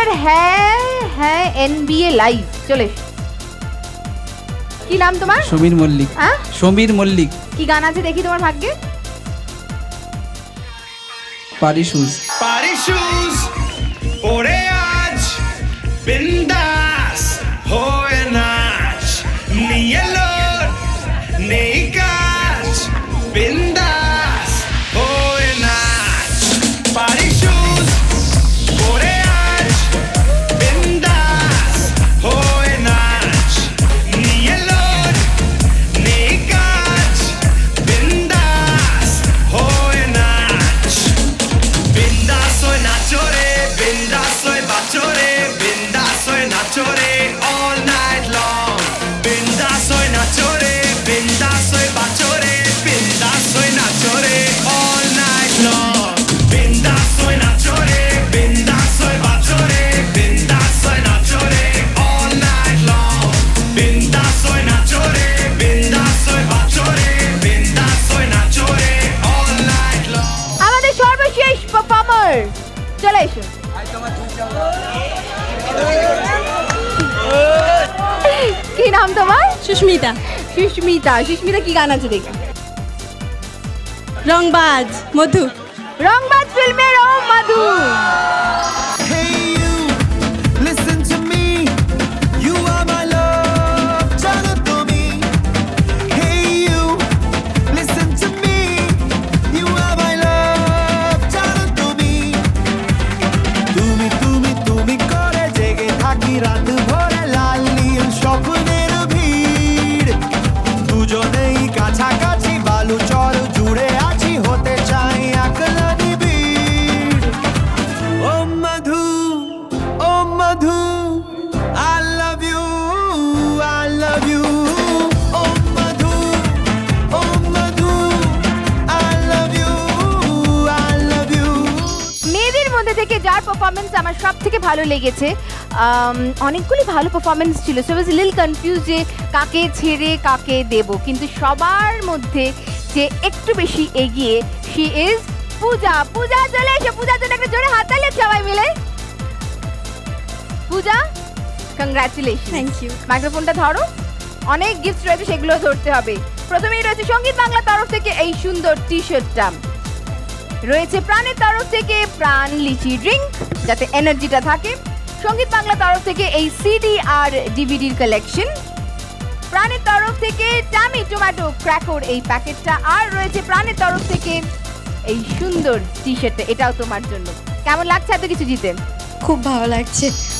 Singer হ্যাঁ হ্যাঁ NBA live চলে কি নাম তোমার? সমীর মল্লিক। হ্যাঁ? সমীর মল্লিক। কি গান আছে দেখি তোমার ভাগ্যে? পারি শুজ পারি শুজ পরে আজ বিন্দাস পারফর্মার চলে এসো কি নাম তোমার? সুস্মিতা। সুস্মিতা। সুস্মিতা কি গান আছে দেখি? রংবাজ মধু। রংবাজ ফিল্মের ও মধু। got time. পারফরমেন্স আমার সব থেকে ভালো লেগেছে। অনেকগুলি ভালো পারফরমেন্স ছিল। সো ওয়াজ লিল কনফিউজ যে কাকে ছেড়ে কাকে দেব। কিন্তু সবার মধ্যে যে একটু বেশি এগিয়ে শি ইজ পূজা। পূজা চলে এসো। পূজার জন্য একটা জোরে হাততালি সবাই মিলে। পূজা কংগ্রাচুলেশন থ্যাংক ইউ মাইক্রোফোনটা ধরো। অনেক গিফট রয়েছে সেগুলো ধরতে হবে। প্রথমেই রয়েছে সংগীত বাংলা তরফ থেকে এই সুন্দর টি শার্টটা রয়েছে প্রাণের তরফ থেকে প্রাণ লিচি ড্রিঙ্ক, যাতে এনার্জিটা থাকে। সংগীত বাংলা তরফ থেকে এই সিডি আর ডিভিডির কালেকশন প্রাণের তরফ থেকে টামি টোম্যাটো ক্র্যাকর এই প্যাকেটটা। আর রয়েছে প্রাণের তরফ থেকে এই সুন্দর টি। শার্টটা এটাও তোমার জন্য। কেমন লাগছে এত কিছু জিতে? খুব ভালো লাগছে।